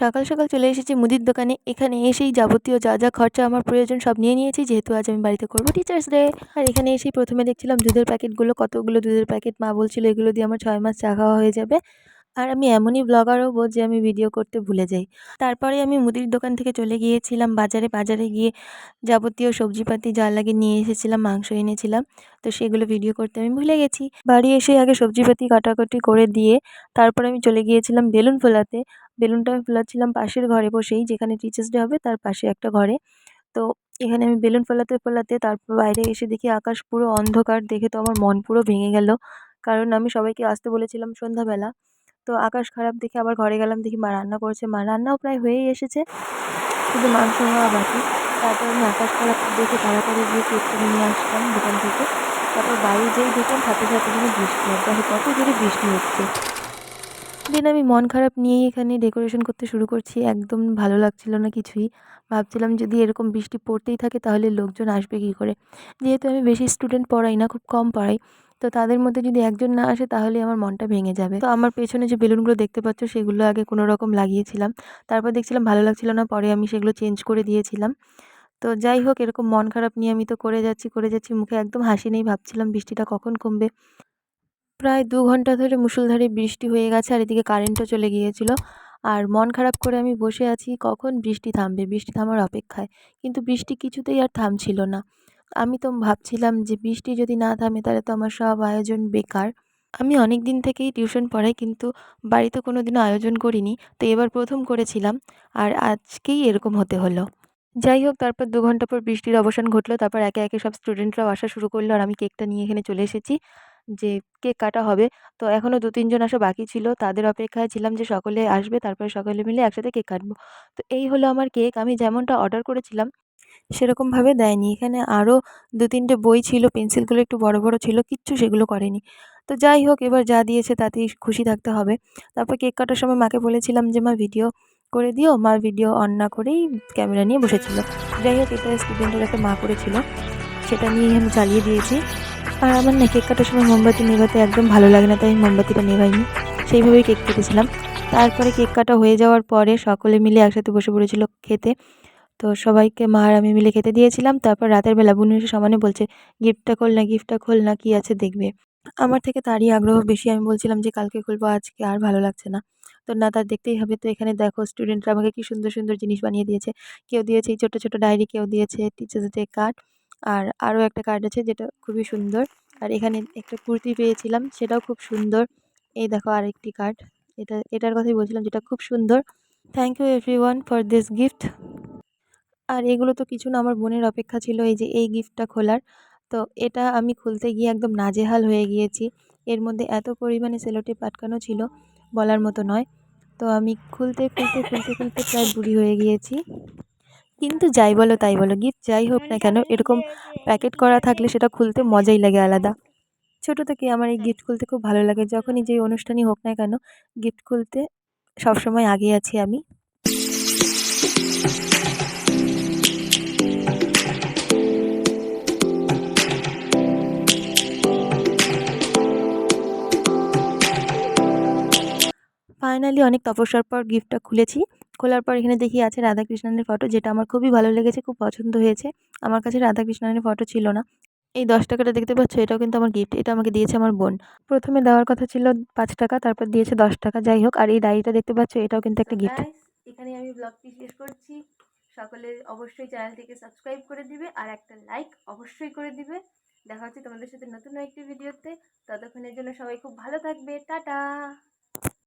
সকাল সকাল চলে এসেছি মুদির দোকানে। এখানে এসেই যাবতীয় যা যা খরচা আমার প্রয়োজন সব নিয়ে নিয়েছি। যেহেতু আজ আমি বাড়িতে করব টিচার্স ডে আর এখানে এসেই প্রথমে দেখছিলাম দুধের প্যাকেটগুলো, কতগুলো দুধের প্যাকেট মা বলছিল এগুলো দিয়ে আমার ছয় মাস চা খাওয়া হয়ে যাবে। আর আমি এমনই ব্লগার হব যে আমি ভিডিও করতে ভুলে যাই। তারপরে আমি মুদির দোকান থেকে চলে গিয়েছিলাম, বাজারে বাজারে গিয়ে যাবতীয় সবজিপাতি যা লাগে নিয়ে এসেছিলাম, মাংস এনেছিলাম, তো সেগুলো ভিডিও করতে আমি ভুলে গেছি। বাড়ি এসে আগে সবজিপাতি কাটাকুটি করে দিয়ে তারপর আমি চলে গিয়েছিলাম বেলুন ফোলাতে। বেলুনটা আমি ফোলাচ্ছিলাম পাশের ঘরে বসেই, যেখানে টিচার্স ডে হবে তার পাশে একটা ঘরে। তো এখানে আমি বেলুন ফোলাতে ফোলাতে তারপর বাইরে এসে দেখি আকাশ পুরো অন্ধকার, দেখে তো আমার মন পুরো ভেঙে গেল। কারণ আমি সবাইকে আসতে বলেছিলাম সন্ধ্যাবেলা। তো আকাশ খারাপ দেখে আবার ঘরে গেলাম, দেখি মা রান্না করছে। মা রান্নাও প্রায় হয়েই এসেছে, শুধু মাংস হওয়া বাকি। তারপর আমি আকাশ খারাপ দেখে তাড়াতাড়ি গিয়ে কেকটা নিয়ে আসলাম দোকান থেকে। তারপর বাড়ি যেই দেখলাম, সাথে সাথে যেন বৃষ্টি হয় দেখো কত জোরে বৃষ্টি হচ্ছে। দেন আমি মন খারাপ নিয়েই এখানে ডেকোরেশন করতে শুরু করছি। একদম ভালো লাগছিল না কিছুই। ভাবছিলাম যদি এরকম বৃষ্টি পড়তেই থাকে, তাহলে লোকজন আসবে কী করে? যেহেতু আমি বেশি স্টুডেন্ট পড়াই না, খুব কম পড়াই। তো তাদের মধ্যে যদি একজন না আসে, তাহলে আমার মনটা ভেঙে যাবে। তো আমার পেছনে যে বেলুনগুলো দেখতে পাচ্ছ, সেগুলো আগে কোনো রকম লাগিয়েছিলাম। তারপর দেখছিলাম ভালো লাগছিল না, পরে আমি সেগুলো চেঞ্জ করে দিয়েছিলাম। তো যাই হোক, এরকম মন খারাপ নিয়ে আমি তো করে যাচ্ছি করে যাচ্ছি, মুখে একদম হাসি নেই, ভাবছিলাম বৃষ্টিটা কখন কমবে। প্রায় দু ঘণ্টা ধরে মুষলধারে বৃষ্টি হয়ে গেছে, আর এদিকে কারেন্টও চলে গিয়েছিল। আর মন খারাপ করে আমি বসে আছি, কখন বৃষ্টি থামবে? বৃষ্টি থামার অপেক্ষায়। কিন্তু বৃষ্টি কিছুতেই আর থামছিল না। আমি তো ভাবছিলাম যে বৃষ্টি যদি না থামে তাহলে তো আমার সব আয়োজন বেকার। আমি অনেক দিন থেকেই টিউশন পড়াই কিন্তু বাড়িতে কোনো দিনও আয়োজন করিনি, তো এবার প্রথম করেছিলাম আর আজকেই এরকম হতে হলো। যাই হোক, তারপর দু ঘণ্টা পর বৃষ্টির অবসান ঘটলো, তারপর একে একে সব স্টুডেন্টরাও আসা শুরু করল আর আমি কেকটা নিয়ে এখানে চলে এসেছি যে কেক কাটা হবে। তো এখনও দু তিনজন আসা বাকি ছিল, তাদের অপেক্ষায় ছিলাম যে সকলে আসবে, তারপরে সকলে মিলে একসাথে কেক কাটবো। তো এই হলো আমার কেক। আমি যেমনটা অর্ডার করেছিলাম সেরকমভাবে দেয়নি। এখানে আরও দু তিনটে বই ছিল, পেন্সিলগুলো একটু বড় বড় ছিল, কিচ্ছু সেগুলো করেনি। তো যাই হোক, এবার যা দিয়েছে তাতেই খুশি থাকতে হবে। তারপর কেক কাটার সময় মাকে বলেছিলাম যে, মা, ভিডিও করে দিও। মা ভিডিও অন না করেই ক্যামেরা নিয়ে বসেছিল। যাই হোক, এটা স্টুডেন্টের একটা মা করেছিল, সেটা নিয়েই আমি চালিয়ে দিয়েছি। আর আমার না কেক কাটার সময় মোমবাতি নেভাতে একদম ভালো লাগে না, তাই আমি মোমবাতিটা নেভাইনি। সেইভাবেই কেক কেটেছিলাম। তারপরে কেক কাটা হয়ে যাওয়ার পরে সকলে মিলে একসাথে বসে পড়েছিল খেতে। তো সবাইকে মা আর আমি মিলে খেতে দিয়েছিলাম। তারপর রাতের বেলা বুনু এসে সমানে বলছে, গিফটটা খোল না, গিফটটা খোল না, কী আছে দেখবে? আমার থেকে তারই আগ্রহ বেশি। আমি বলছিলাম যে, কালকে খুলবো, আজকে আর ভালো লাগছে না। তো না তার দেখতেই হবে। তো এখানে দেখো স্টুডেন্টরা আমাকে কি সুন্দর সুন্দর জিনিস বানিয়ে দিয়েছে। কেউ দিয়েছে এই ছোটো ছোটো ডায়েরি, কেউ দিয়েছে টিচার্স ডে কার্ড আর আরও একটা কার্ড আছে যেটা খুবই সুন্দর। আর এখানে একটা কুর্তি পেয়েছিলাম, সেটাও খুব সুন্দর। এই দেখো আরেকটি কার্ড এটা, এটার কথাই বলছিলাম যেটা খুব সুন্দর। Thank you everyone for this gift আর এগুলো তো কিছু না, আমার বোনের অপেক্ষা ছিল এই যে এই গিফটটা খোলার। তো এটা আমি খুলতে গিয়ে একদম নাজেহাল হয়ে গিয়েছি। এর মধ্যে এত পরিমাণে সেলোটেপ আটকানো ছিল বলার মতো নয়। তো আমি খুলতে খুলতে খুলতে খুলতে প্রায় বুড়ি হয়ে গিয়েছি। কিন্তু যাই বলো তাই বলো গিফট যাই হোক না কেন, এরকম প্যাকেট করা থাকলে সেটা খুলতে মজাই লাগে আলাদা। ছোটো থেকে আমার এই গিফট খুলতে খুব ভালো লাগে। যখনই যেই অনুষ্ঠানই হোক না কেন গিফট খুলতে সবসময় আগে আছি আমি। ফাইনালি অনেক তপস্যার পর গিফটটা খুলেছি। খোলার পর এখানে দেখি আছে রাধাকৃষ্ণনের ফটো যেটা আমার খুবই ভালো লেগেছে, খুব পছন্দ হয়েছে। আমার কাছে রাধাকৃষ্ণনের ফটো ছিল না। এই দশ টাকাটা দেখতে পাচ্ছ, এটাও কিন্তু আমার গিফট এটা আমাকে দিয়েছে আমার বোন। প্রথমে দেওয়ার কথা ছিল পাঁচ টাকা, তারপর দিয়েছে দশ টাকা। যাই হোক, আর এই ডায়েরিটা দেখতে পাচ্ছ, এটাও কিন্তু একটা গিফট এখানে আমি ব্লগটি শেষ করছি। সকলের অবশ্যই চ্যানেলটিকে সাবস্ক্রাইব করে দিবে, আর একটা লাইক অবশ্যই করে দিবে। দেখা হচ্ছে তোমাদের সাথে নতুন একটি ভিডিওতে। ততক্ষণের জন্য সবাই খুব ভালো থাকবে। টাটা!